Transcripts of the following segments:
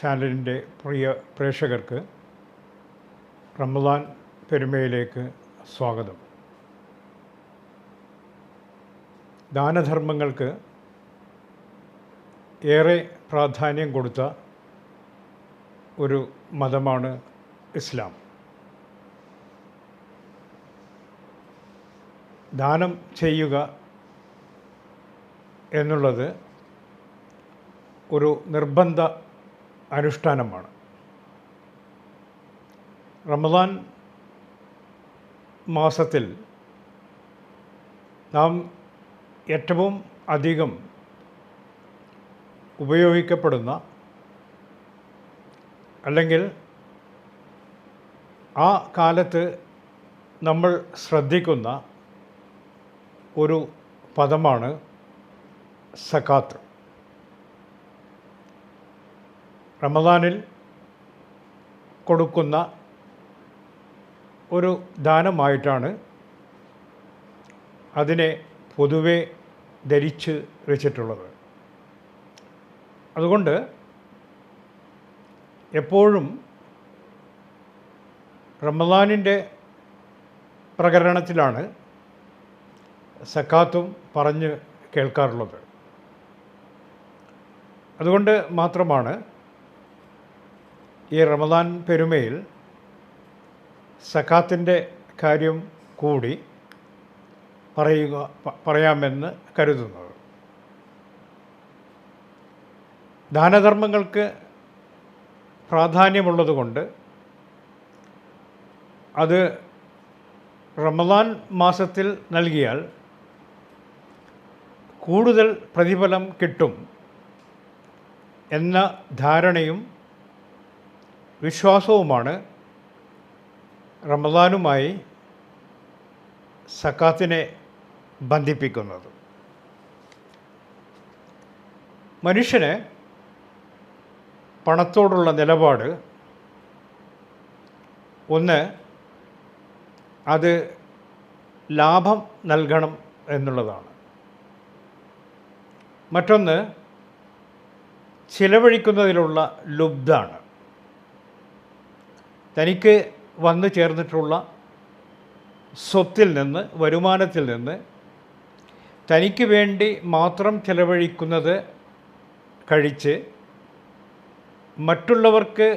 ചാനലിന്റെ പ്രിയ പ്രേക്ഷകർക്ക് റമദാൻ പെരുമയിലേക്ക് സ്വാഗതം. ദാനധർമ്മങ്ങൾക്ക് ഏറെ പ്രാധാന്യം കൊടുത്ത ഒരു മതമാണ് ഇസ്ലാം. ദാനം ചെയ്യുക എന്നുള്ളത് ഒരു നിർബന്ധ അനുഷ്ഠാനമാണ്. റമദാൻ മാസത്തിൽ നാം ഏറ്റവും അധികം ഉപയോഗിക്കപ്പെടുന്ന അല്ലെങ്കിൽ ആ കാലത്ത് നമ്മൾ ശ്രദ്ധിക്കുന്ന ഒരു പദമാണ് സക്കാത്ത് റമദാനിൽ കൊടുക്കുന്ന ഒരു ദാനമായിട്ടാണ് അതിനെ പൊതുവെ ധരിച്ച് വെച്ചിട്ടുള്ളത്. അതുകൊണ്ട് എപ്പോഴും റമദാനിന്റെ പ്രകരണത്തിലാണ് സക്കാത്തും പറഞ്ഞ് കേൾക്കാറുള്ളത്. അതുകൊണ്ട് മാത്രമാണ് ഈ റമദാൻ പെരുമയിൽ സഖാത്തിന്റെ കാര്യം കൂടി പറയുക പറയാമെന്ന് കരുതുന്നത്. ദാനധർമ്മങ്ങൾക്ക് പ്രാധാന്യമുള്ളതുകൊണ്ട് അത് റമദാൻ മാസത്തിൽ നൽകിയാൽ കൂടുതൽ പ്രതിഫലം കിട്ടും എന്ന ധാരണയും വിശ്വാസവുമാണ് റമദാനുമായി സക്കാത്തിനെ ബന്ധിപ്പിക്കുന്നത്. മനുഷ്യന് പണത്തോടുള്ള നിലപാട് ഒന്ന് അത് ലാഭം നൽകണം എന്നുള്ളതാണ്. മറ്റൊന്ന് ചിലവഴിക്കുന്നതിലുള്ള ലുബ്ധാണ്. തനിക്ക് വന്നു ചേർന്നിട്ടുള്ള സ്വത്തിൽ നിന്ന് വരുമാനത്തിൽ നിന്ന് തനിക്ക് വേണ്ടി മാത്രം ചിലവഴിക്കുന്നത് കഴിച്ച് മറ്റുള്ളവർക്ക്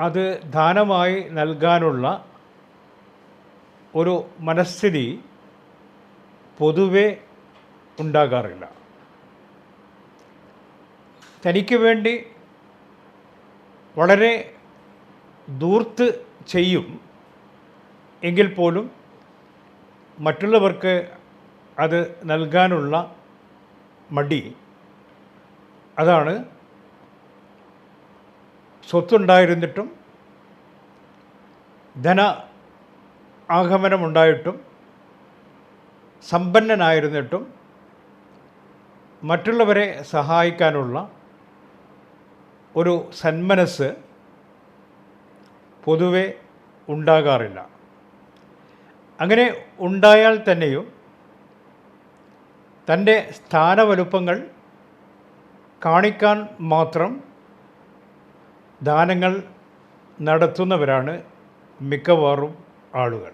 അത് ദാനമായി നൽകാനുള്ള ഒരു മനസ്ഥിതി പൊതുവെ ഉണ്ടാകാറില്ല. തനിക്ക് വേണ്ടി വളരെ ദൂർത്ത് ചെയ്യും എങ്കിൽ പോലും മറ്റുള്ളവർക്ക് അത് നൽകാനുള്ള മടി. അതാണ് സ്വത്തുണ്ടായിരുന്നിട്ടും ധന ആഗമനമുണ്ടായിട്ടും സമ്പന്നനായിരുന്നിട്ടും മറ്റുള്ളവരെ സഹായിക്കാനുള്ള ഒരു സന്മനസ് പൊതുവെ ഉണ്ടാകാറില്ല. അങ്ങനെ ഉണ്ടായാൽ തന്നെയും തന്റെ സ്ഥാനവലുപ്പങ്ങൾ കാണിക്കാൻ മാത്രം ദാനങ്ങൾ നടത്തുന്നവരാണ് മിക്കവാറും ആളുകൾ.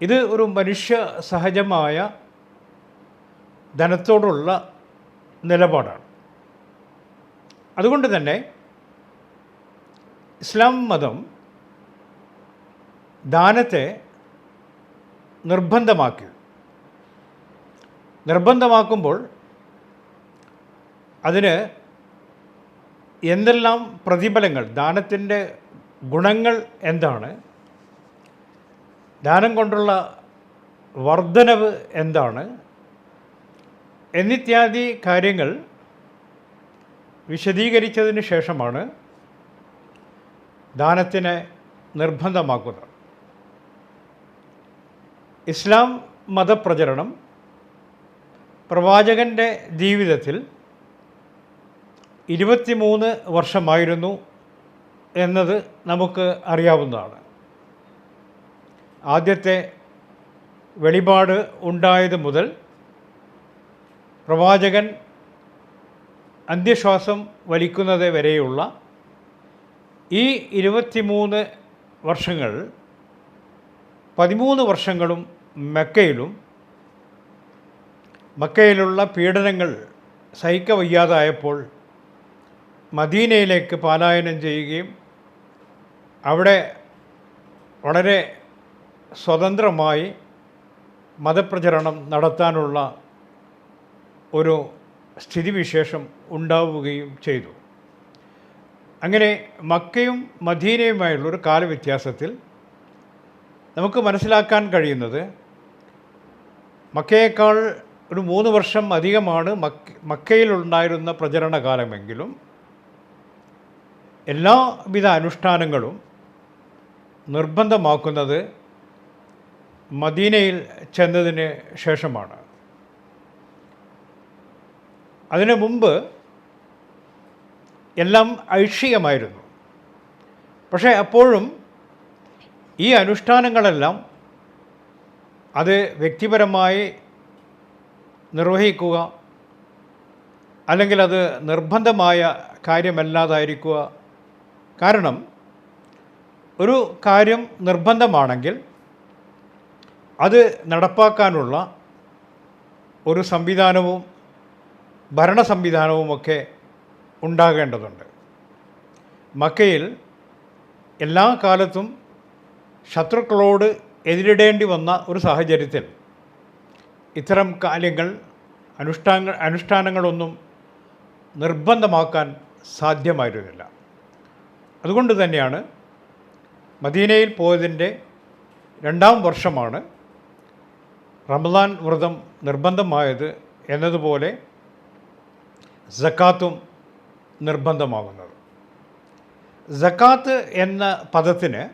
ഇത് ഒരു മനുഷ്യ സഹജമായ ധനത്തോടുള്ള നിലപാടാണ്. അതുകൊണ്ട് തന്നെ ഇസ്ലാം മതം ദാനത്തെ നിർബന്ധമാക്കി. നിർബന്ധമാക്കുമ്പോൾ അതിന് എന്തെല്ലാം പ്രതിഫലങ്ങൾ ദാനത്തിന്റെ ഗുണങ്ങൾ എന്താണ് ദാനം കൊണ്ടുള്ള വർധനവ് എന്താണ് എന്നിത്യാദി കാര്യങ്ങൾ വിശദീകരിച്ചതിന് ശേഷമാണ് ദാനത്തിനെ നിർബന്ധമാക്കുന്നത്. ഇസ്ലാം മതപ്രചരണം പ്രവാചകന്റെ ജീവിതത്തിൽ ഇരുപത്തിമൂന്ന് വർഷമായിരുന്നു എന്നത് നമുക്ക് അറിയാവുന്നതാണ്. ആദ്യത്തെ വെളിപാട് ഉണ്ടായത് മുതൽ പ്രവാചകൻ അന്ത്യശ്വാസം വലിക്കുന്നത് വരെയുള്ള ഈ ഇരുപത്തിമൂന്ന് വർഷങ്ങൾ പതിമൂന്ന് വർഷങ്ങളും മെക്കയിലും മക്കയിലുള്ള പീഡനങ്ങൾ സഹിക്കവയ്യാതായപ്പോൾ മദീനയിലേക്ക് പാലായനം ചെയ്യുകയും അവിടെ വളരെ സ്വതന്ത്രമായി മതപ്രചരണം നടത്താനുള്ള ഒരു സ്ഥിതിവിശേഷം ഉണ്ടാവുകയും ചെയ്തു. അങ്ങനെ മക്കയും മദീനയുമായുള്ള ഒരു കാലവ്യത്യാസത്തിൽ നമുക്ക് മനസ്സിലാക്കാൻ കഴിയുന്നത് മക്കയേക്കാൾ ഒരു മൂന്ന് വർഷം അധികമാണ് മക്ക മക്കയിലുണ്ടായിരുന്ന പ്രചരണകാലമെങ്കിലും എല്ലാവിധ അനുഷ്ഠാനങ്ങളും നിർബന്ധമാക്കുന്നത് മദീനയിൽ ചെന്നതിന് ശേഷമാണ്. അതിനു മുമ്പ് എല്ലാം ഐക്ഷികമായിരുന്നു പക്ഷേ അപ്പോഴും ഈ അനുഷ്ഠാനങ്ങളെല്ലാം അത് വ്യക്തിപരമായി നിർവഹിക്കുക അല്ലെങ്കിൽ അത് നിർബന്ധമായ കാര്യമല്ലാതായിരിക്കുക. കാരണം ഒരു കാര്യം നിർബന്ധമാണെങ്കിൽ അത് നടപ്പാക്കാനുള്ള ഒരു സംവിധാനവും ഭരണ സംവിധാനവുമൊക്കെ ഉണ്ടാകേണ്ടതുണ്ട്. മക്കയിൽ എല്ലാ കാലത്തും ശത്രുക്കളോട് എതിരിടേണ്ടി വന്ന ഒരു സാഹചര്യത്തിൽ ഇത്തരം കാര്യങ്ങൾ അനുഷ്ഠാന അനുഷ്ഠാനങ്ങളൊന്നും നിർബന്ധമാക്കാൻ സാധ്യമായിരുന്നില്ല. അതുകൊണ്ട് തന്നെയാണ് മദീനയിൽ പോയതിന്റെ രണ്ടാം വർഷമാണ് റമദാൻ വ്രതം നിർബന്ധമായത് എന്നതുപോലെ സക്കാത്തും നിർബന്ധമാകുന്നത്. ജക്കാത്ത് എന്ന പദത്തിന്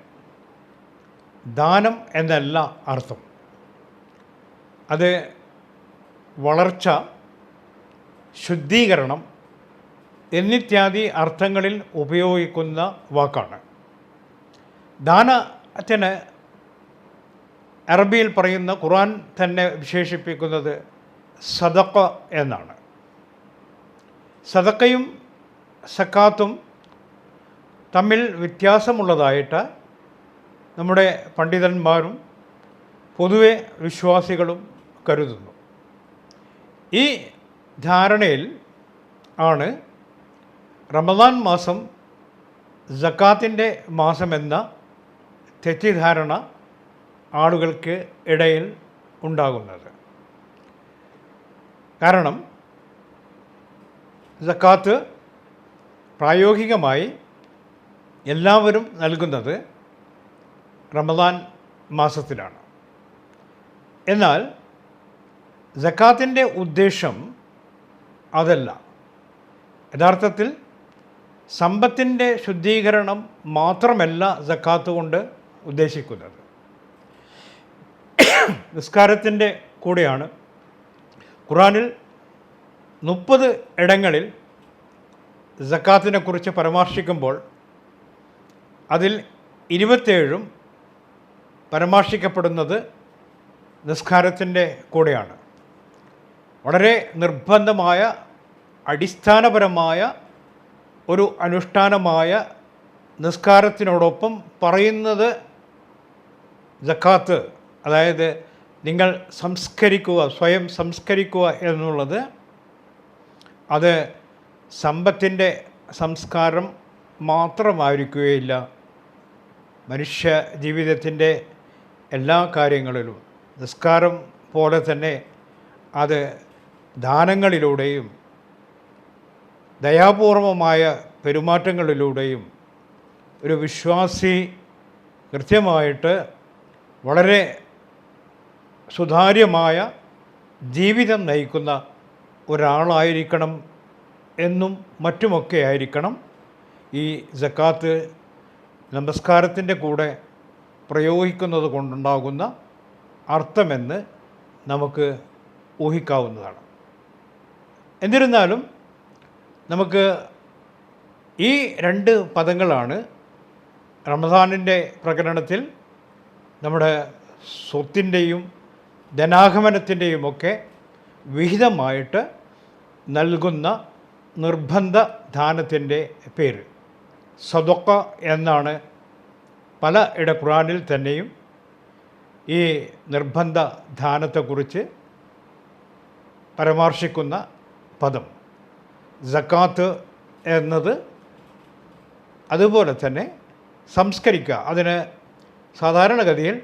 ദാനം എന്നല്ല അർത്ഥം. അത് വളർച്ച ശുദ്ധീകരണം എന്നിത്യാദി അർത്ഥങ്ങളിൽ ഉപയോഗിക്കുന്ന വാക്കാണ്. ദാനത്തിന് അറബിയിൽ പറയുന്ന ഖുർആൻ തന്നെ വിശേഷിപ്പിക്കുന്നത് സദക്ക എന്നാണ്. സദക്കയും സക്കാത്തും തമ്മിൽ വ്യത്യാസമുള്ളതായിട്ട് നമ്മുടെ പണ്ഡിതന്മാരും പൊതുവെ വിശ്വാസികളും കരുതുന്നു. ഈ ധാരണയിൽ ആണ് റമദാൻ മാസം ജക്കാത്തിന്റെ മാസമെന്ന തെറ്റിദ്ധാരണ ആളുകൾക്ക് ഇടയിൽ ഉണ്ടാകുന്നത്. കാരണം ജക്കാത്ത് പ്രായോഗികമായി എല്ലാവരും നൽകുന്നത് റമദാൻ മാസത്തിലാണ്. എന്നാൽ ജക്കാത്തിന്റെ ഉദ്ദേശം അതല്ല. യഥാർത്ഥത്തിൽ സമ്പത്തിന്റെ ശുദ്ധീകരണം മാത്രമല്ല ജക്കാത്ത് കൊണ്ട് ഉദ്ദേശിക്കുന്നത്. നിസ്കാരത്തിന്റെ കൂടെയാണ്. ഖുറാനിൽ മുപ്പത് ഇടങ്ങളിൽ ജക്കാത്തിനെ കുറിച്ച് പരാമർശിക്കുമ്പോൾ അതിൽ ഇരുപത്തേഴും പരാമർശിക്കപ്പെടുന്നത് നിസ്കാരത്തിന്റെ കൂടെയാണ്. വളരെ നിർബന്ധമായ അടിസ്ഥാനപരമായ ഒരു അനുഷ്ഠാനമായ നിസ്കാരത്തിനോടൊപ്പം പറയുന്നത് ജക്കാത്ത് അതായത് നിങ്ങൾ സംസ്കരിക്കുക സ്വയം സംസ്കരിക്കുക എന്നുള്ളത് അത് സമ്പത്തിന്റെ സംസ്കാരം മാത്രമായിരിക്കുകയില്ല. മനുഷ്യ ജീവിതത്തിന്റെ എല്ലാ കാര്യങ്ങളിലും നിസ്കാരം പോലെ തന്നെ അത് ദാനങ്ങളിലൂടെയും ദയാപൂർവമായ പെരുമാറ്റങ്ങളിലൂടെയും ഒരു വിശ്വാസി കൃത്യമായിട്ട് വളരെ സുതാര്യമായ ജീവിതം നയിക്കുന്ന ഒരാളായിരിക്കണം എന്നും മറ്റുമൊക്കെ ആയിരിക്കണം ഈ ജക്കാത്ത് നമസ്കാരത്തിന്റെ കൂടെ പ്രയോഗിക്കുന്നത് കൊണ്ടുണ്ടാകുന്ന അർത്ഥമെന്ന് നമുക്ക് ഊഹിക്കാവുന്നതാണ്. എന്നിരുന്നാലും നമുക്ക് ഈ രണ്ട് പദങ്ങളാണ് റമദാനിന്റെ പ്രകടനത്തിൽ നമ്മുടെ സ്വത്തിന്റെയും ധനാഗമനത്തിന്റെയുമൊക്കെ വിഹിതമായിട്ട് നൽകുന്ന നിർബന്ധ ദാനത്തിന്റെ പേര്. സദൊക്ക എന്നാണ് പല ഇട ഖുറാനിൽ തന്നെയും ഈ നിർബന്ധ ദാനത്തെക്കുറിച്ച് പരാമർശിക്കുന്ന പദം. ജക്കാത്ത് എന്നത് അതുപോലെ തന്നെ സംസ്കരിക്കുക. അതിന് സാധാരണഗതിയിൽ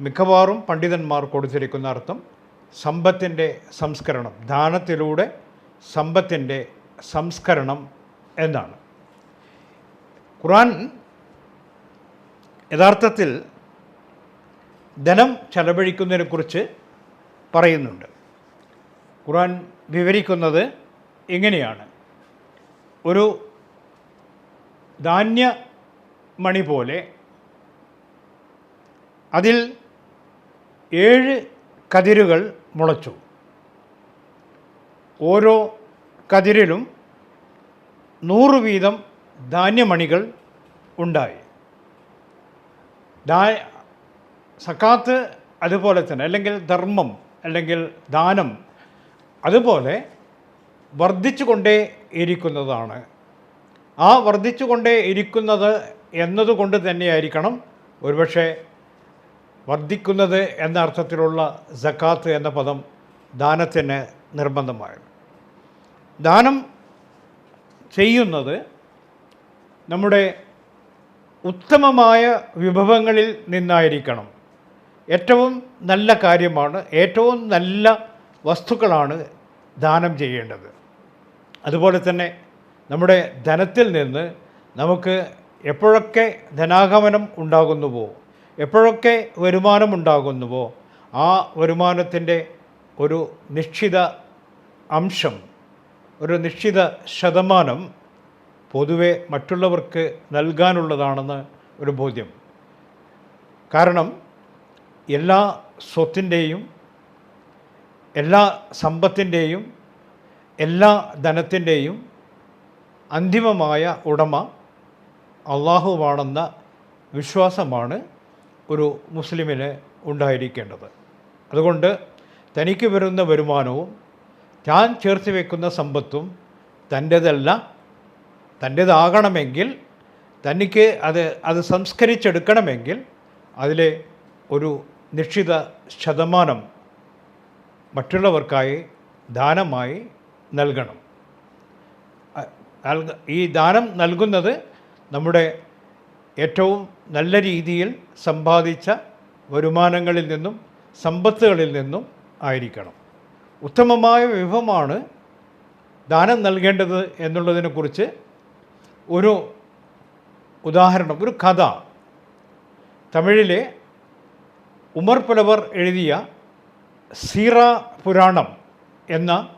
മിക്കവാറും പണ്ഡിതന്മാർ കൊടുത്തിരിക്കുന്ന അർത്ഥം സമ്പത്തിന്റെ സംസ്കരണം. ദാനത്തിലൂടെ സമ്പത്തിന്റെ സംസ്കരണം എന്നാണ്. ഖുറാൻ യഥാർത്ഥത്തിൽ ധനം ചെലവഴിക്കുന്നതിനെക്കുറിച്ച് പറയുന്നുണ്ട്. ഖുറാൻ വിവരിക്കുന്നത് ഇങ്ങനെയാണ്. ഒരു ധാന്യ മണി പോലെ അതിൽ ഏഴ് കതിരുകൾ മുളച്ചു. ഓരോ കതിരിലും നൂറ് വീതം ധാന്യമണികൾ ഉണ്ടായി. സക്കാത്ത് അതുപോലെ തന്നെ അല്ലെങ്കിൽ ധർമ്മം അല്ലെങ്കിൽ ദാനം അതുപോലെ വർദ്ധിച്ചു കൊണ്ടേ ഇരിക്കുന്നതാണ്. ആ വർദ്ധിച്ചു കൊണ്ടേ ഇരിക്കുന്നത് എന്നതുകൊണ്ട് തന്നെയായിരിക്കണം ഒരുപക്ഷെ വർദ്ധിക്കുന്നത് എന്ന അർത്ഥത്തിലുള്ള സക്കാത്ത് എന്ന പദം ദാനത്തിന് നിർബന്ധമായത്. ദാനം ചെയ്യുന്നത് നമ്മുടെ ഉത്തമമായ വിഭവങ്ങളിൽ നിന്നായിരിക്കണം. ഏറ്റവും നല്ല കാര്യമാണ് ഏറ്റവും നല്ല വസ്തുക്കളാണ് ദാനം ചെയ്യേണ്ടത്. അതുപോലെ തന്നെ നമ്മുടെ ധനത്തിൽ നിന്ന് നമുക്ക് എപ്പോഴൊക്കെ ധനാഗമനം ഉണ്ടാകുന്നുവോ എപ്പോഴൊക്കെ വരുമാനം ഉണ്ടാകുന്നുവോ ആ വരുമാനത്തിന്റെ ഒരു നിശ്ചിത അംശം ഒരു നിശ്ചിത ശതമാനം പൊതുവെ മറ്റുള്ളവർക്ക് നൽകാനുള്ളതാണെന്ന് ഒരു ബോധ്യം. കാരണം എല്ലാ സ്വത്തിന്റെയും എല്ലാ സമ്പത്തിന്റെയും എല്ലാ ധനത്തിന്റെയും അന്തിമമായ ഉടമ അള്ളാഹുവാണെന്ന വിശ്വാസമാണ് ഒരു മുസ്ലിമിന് ഉണ്ടായിരിക്കേണ്ടത്. അതുകൊണ്ട് തനിക്ക് വരുന്ന വരുമാനവും താൻ ചേർത്ത് വെക്കുന്ന സമ്പത്തും തന്റേതല്ല തന്റേതാകണമെങ്കിൽ തനിക്ക് അത് അത് സംസ്കരിച്ചെടുക്കണമെങ്കിൽ അതിലെ ഒരു നിശ്ചിത ശതമാനം മറ്റുള്ളവർക്കായി ദാനമായി നൽകണം. നൽക- ഈ ദാനം നൽകുന്നത് നമ്മുടെ ഏറ്റവും നല്ല രീതിയിൽ സമ്പാദിച്ച വരുമാനങ്ങളിൽ നിന്നും സമ്പത്തുകളിൽ നിന്നും ആയിരിക്കണം. ഉത്തമമായ വിഭവമാണ് ദാനം നൽകേണ്ടത് എന്നുള്ളതിനെക്കുറിച്ച് ഒരു ഉദാഹരണം ഒരു കഥ. തമിഴിലെ ഉമർ പുലവർ എഴുതിയ സീറ പുരാണം എന്ന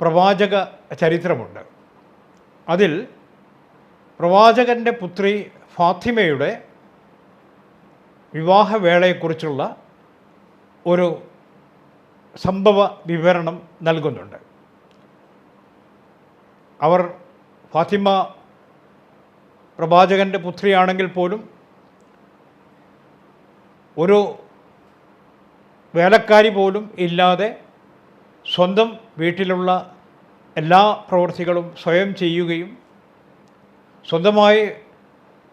പ്രവാചക ചരിത്രമുണ്ട്. അതിൽ പ്രവാചകന്റെ പുത്രി ഫാത്തിമയുടെ വിവാഹവേളയെക്കുറിച്ചുള്ള ഒരു സംഭവ വിവരണം നൽകുന്നുണ്ട്. അവർ ഫാത്തിമ പ്രവാചകന്റെ പുത്രിയാണെങ്കിൽ പോലും ഒരു വേലക്കാരി പോലും ഇല്ലാതെ സ്വന്തം വീട്ടിലുള്ള എല്ലാ പ്രവൃത്തികളും സ്വയം ചെയ്യുകയും സ്വന്തമായി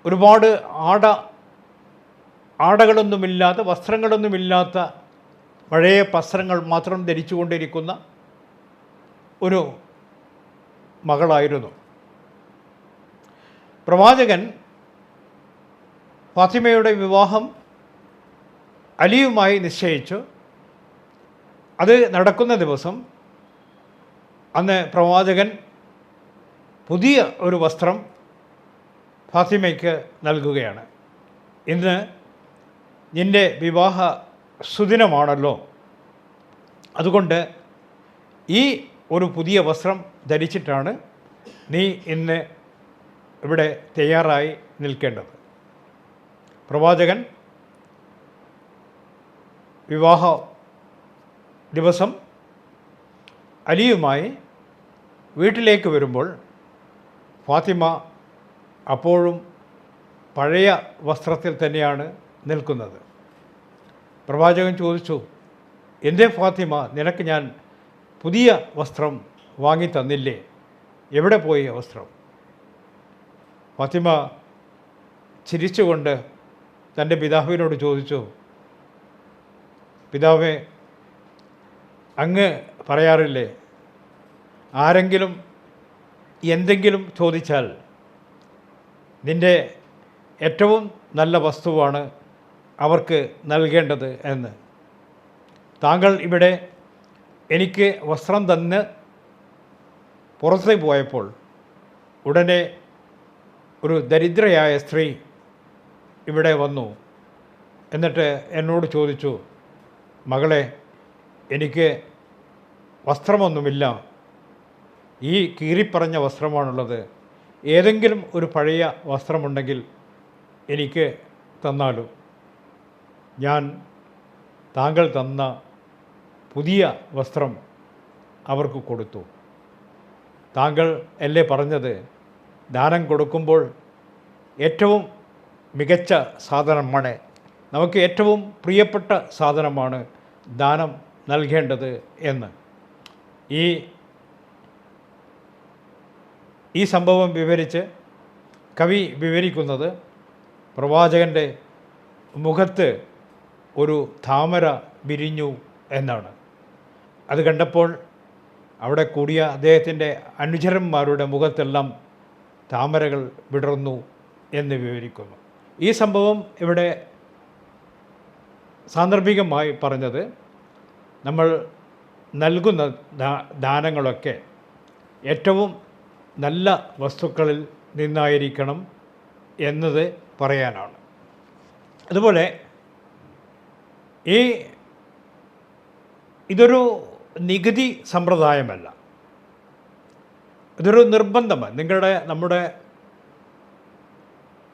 ഒരുപാട് ആട ആടകളൊന്നുമില്ലാത്ത വസ്ത്രങ്ങളൊന്നുമില്ലാത്ത പഴയ വസ്ത്രങ്ങൾ മാത്രം ധരിച്ചുകൊണ്ടിരിക്കുന്ന ഒരു മകളായിരുന്നു. പ്രവാചകൻ ഫാത്തിമയുടെ വിവാഹം അലിയുമായി നിശ്ചയിച്ചു. അത് നടക്കുന്ന ദിവസം അന്ന് പ്രവാചകൻ പുതിയ ഒരു വസ്ത്രം ഫാത്തിമയ്ക്ക് നൽകുകയാണ്. ഇന്ന് നിന്റെ വിവാഹ സുദിനമാണല്ലോ. അതുകൊണ്ട് ഈ ഒരു പുതിയ വസ്ത്രം ധരിച്ചിട്ടാണ് നീ ഇന്ന് ഇവിടെ തയ്യാറായി നിൽക്കേണ്ടത്. പ്രവാചകൻ വിവാഹ ദിവസം അലിയുമായി വീട്ടിലേക്ക് വരുമ്പോൾ ഫാത്തിമ അപ്പോഴും പഴയ വസ്ത്രത്തിൽ തന്നെയാണ് നിൽക്കുന്നത്. പ്രവാചകൻ ചോദിച്ചു എന്റെ ഫാത്തിമ നിനക്ക് ഞാൻ പുതിയ വസ്ത്രം വാങ്ങി തന്നില്ലേ? എവിടെ പോയി വസ്ത്രം? ഫാത്തിമ ചിരിച്ചുകൊണ്ട് തന്റെ പിതാവിനോട് ചോദിച്ചു പിതാവേ അങ്ങ് പറയാറില്ലേ ആരെങ്കിലും എന്തെങ്കിലും ചോദിച്ചാൽ നിന്റെ ഏറ്റവും നല്ല വസ്തുവാണ് അവർക്ക് നൽകേണ്ടത് എന്ന്. താങ്കൾ ഇവിടെ എനിക്ക് വസ്ത്രം തന്ന് പുറത്തേക്ക് പോയപ്പോൾ ഉടനെ ഒരു ദരിദ്രയായ സ്ത്രീ ഇവിടെ വന്നു. എന്നിട്ട് എന്നോട് ചോദിച്ചു മകളെ എനിക്ക് വസ്ത്രമൊന്നുമില്ല. ഈ കീറിപ്പറഞ്ഞ വസ്ത്രമാണുള്ളത്. ഏതെങ്കിലും ഒരു പഴയ വസ്ത്രമുണ്ടെങ്കിൽ എനിക്ക് തന്നാലും? ഞാൻ താങ്കൾ തന്ന പുതിയ വസ്ത്രം അവർക്ക് കൊടുത്തു. താങ്കൾ അല്ലേ പറഞ്ഞത്? ദാനം കൊടുക്കുമ്പോൾ ഏറ്റവും മികച്ച സാധനമാണ്. നമുക്ക് ഏറ്റവും പ്രിയപ്പെട്ട സാധനമാണ് ദാനം നൽകേണ്ടത് എന്ന്. ഈ ഈ സംഭവം വിവരിച്ച് കവി വിവരിക്കുന്നത് പ്രവാചകന്റെ മുഖത്ത് ഒരു താമര വിരിഞ്ഞു എന്നാണ്. അത് കണ്ടപ്പോൾ അവിടെ കൂടിയ അദ്ദേഹത്തിന്റെ അനുചരന്മാരുടെ മുഖത്തെല്ലാം താമരകൾ വിടർന്നു എന്ന് വിവരിക്കുന്നു. ഈ സംഭവം ഇവിടെ സാന്ദർഭികമായി പറഞ്ഞത് നമ്മൾ നൽകുന്ന ദാനങ്ങളൊക്കെ ഏറ്റവും നല്ല വസ്തുക്കളിൽ നിന്നായിരിക്കണം എന്നത് പറയാനാണ്. അതുപോലെ ഈ ഇതൊരു നികുതി സമ്പ്രദായമല്ല. ഇതൊരു നിർബന്ധമാണ്. നിങ്ങളുടെ നമ്മുടെ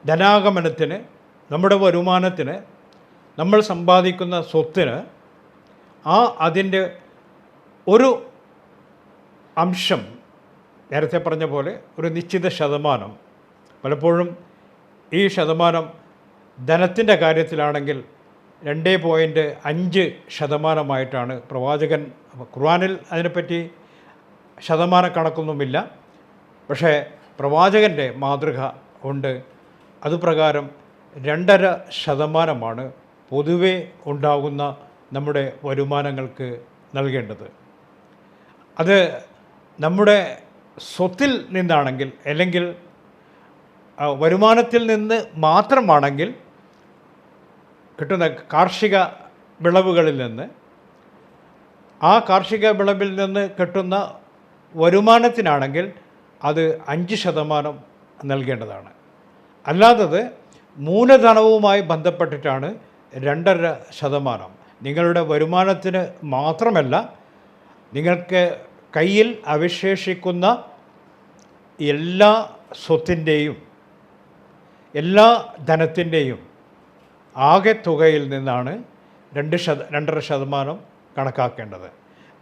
ധനാഗമനത്തിന് നമ്മുടെ വരുമാനത്തിന് നമ്മൾ സമ്പാദിക്കുന്ന സ്വത്തിന് ആ അതിന്റെ ഒരു അംശം നേരത്തെ പറഞ്ഞ പോലെ ഒരു നിശ്ചിത ശതമാനം. പലപ്പോഴും ഈ ശതമാനം ധനത്തിന്റെ കാര്യത്തിലാണെങ്കിൽ രണ്ട് പോയിന്റ് അഞ്ച് ശതമാനമായിട്ടാണ് പ്രവാചകൻ ഖുർആാനിൽ അതിനെപ്പറ്റി ശതമാന കണക്കൊന്നുമില്ല. പക്ഷേ പ്രവാചകന്റെ മാതൃക ഉണ്ട്. അതുപ്രകാരം രണ്ടര ശതമാനമാണ് പൊതുവെ ഉണ്ടാകുന്ന നമ്മുടെ വരുമാനങ്ങൾക്ക് നൽകേണ്ടത്. അത് നമ്മുടെ സ്വത്തിൽ നിന്നാണെങ്കിൽ അല്ലെങ്കിൽ വരുമാനത്തിൽ നിന്ന് മാത്രമാണെങ്കിൽ കിട്ടുന്ന കാർഷിക വിളവുകളിൽ നിന്ന് ആ കാർഷിക വിളവിൽ നിന്ന് കിട്ടുന്ന വരുമാനത്തിനാണെങ്കിൽ അത് അഞ്ച് ശതമാനം നൽകേണ്ടതാണ്. അല്ലാത്തത് മൂലധനവുമായി ബന്ധപ്പെട്ടിട്ടാണ് രണ്ടര ശതമാനം. നിങ്ങളുടെ വരുമാനത്തിന് മാത്രമല്ല നിങ്ങൾക്ക് കയ്യിൽ അവശേഷിക്കുന്ന എല്ലാ സ്വത്തിന്റെയും എല്ലാ ധനത്തിന്റെയും ആകെ തുകയിൽ നിന്നാണ് രണ്ട് ശത രണ്ടര ശതമാനം കണക്കാക്കേണ്ടത്.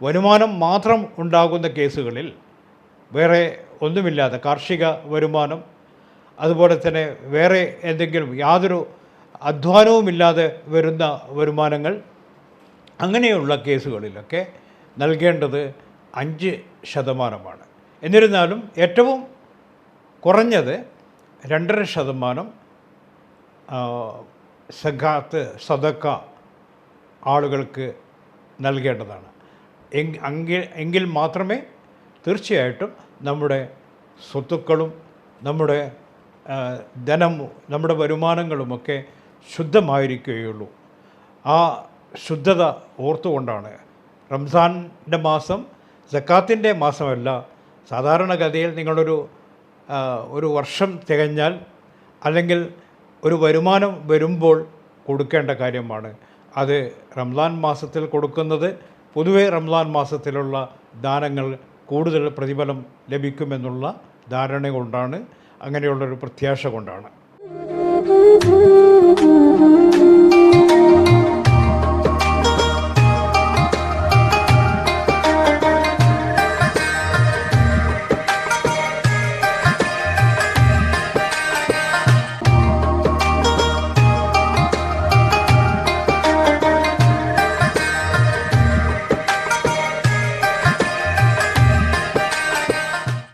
വരുമാനം മാത്രം ഉണ്ടാകുന്ന കേസുകളിൽ വേറെ ഒന്നുമില്ലാതെ കാർഷിക വരുമാനം അതുപോലെ തന്നെ വേറെ എന്തെങ്കിലും യാതൊരു അധ്വാനവുമില്ലാതെ വരുന്ന വരുമാനങ്ങൾ അങ്ങനെയുള്ള കേസുകളിലൊക്കെ നൽകേണ്ടത് അഞ്ച് ശതമാനമാണ്. എന്നിരുന്നാലും ഏറ്റവും കുറഞ്ഞത് രണ്ടര ശതമാനം സഖാത്ത് സദക്ക ആളുകൾക്ക് നൽകേണ്ടതാണ്. എങ് എങ്കിൽ എങ്കിൽ മാത്രമേ തീർച്ചയായിട്ടും നമ്മുടെ സ്വത്തുക്കളും നമ്മുടെ ധനം നമ്മുടെ വരുമാനങ്ങളുമൊക്കെ ശുദ്ധമായിരിക്കുകയുള്ളൂ. ആ ശുദ്ധത ഓർത്തുകൊണ്ടാണ് റംസാന്റെ മാസം സക്കാത്തിന്റെ മാസമല്ല. സാധാരണഗതിയിൽ നിങ്ങളൊരു ഒരു വർഷം തികഞ്ഞാൽ അല്ലെങ്കിൽ ഒരു വരുമാനം വരുമ്പോൾ കൊടുക്കേണ്ട കാര്യമാണ് അത് റംസാൻ മാസത്തിൽ കൊടുക്കുന്നത് പൊതുവെ റംസാൻ മാസത്തിലുള്ള ദാനങ്ങൾ കൂടുതൽ പ്രതിഫലം ലഭിക്കുമെന്നുള്ള ധാരണ കൊണ്ടാണ് അങ്ങനെയുള്ളൊരു പ്രത്യാശ കൊണ്ടാണ്.